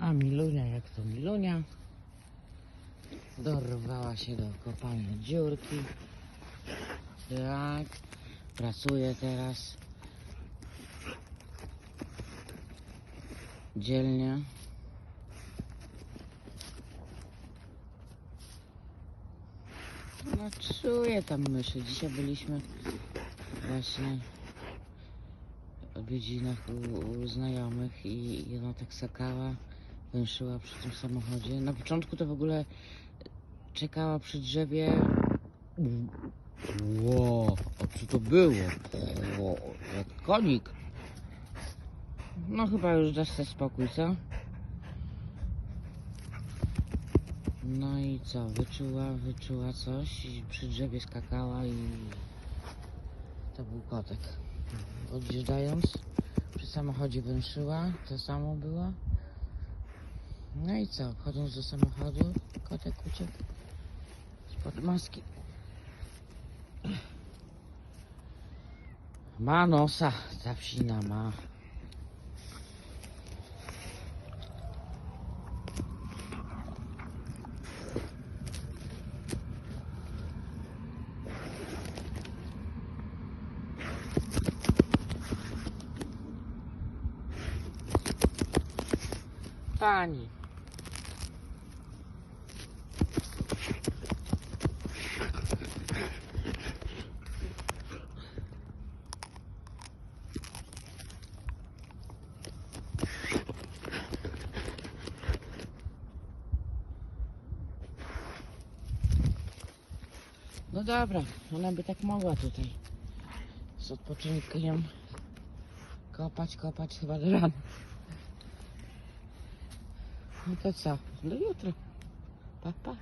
A Milunia, jak to Milunia, dorwała się do kopania dziurki. Tak, pracuje teraz dzielnie. No czuję tam myszy. Dzisiaj byliśmy właśnie w odwiedzinach u, u znajomych i, ona tak sakała, węszyła przy tym samochodzie. Na początku to w ogóle czekała przy drzewie. Ło, a co to było? Ło, jak konik. No chyba już dasz sobie spokój, co? No i co, wyczuła, wyczuła coś i przy drzewie skakała i to był kotek. Odjeżdżając, przy samochodzie węszyła, to samo było. No i co, wchodząc do samochodu, kotek uciekł spod maski. Ma nosa, ta ma. Pani. No dobra, ona by tak mogła tutaj z odpoczynkiem kopać, kopać chyba do rana. No to co? Do jutra. Pa, pa.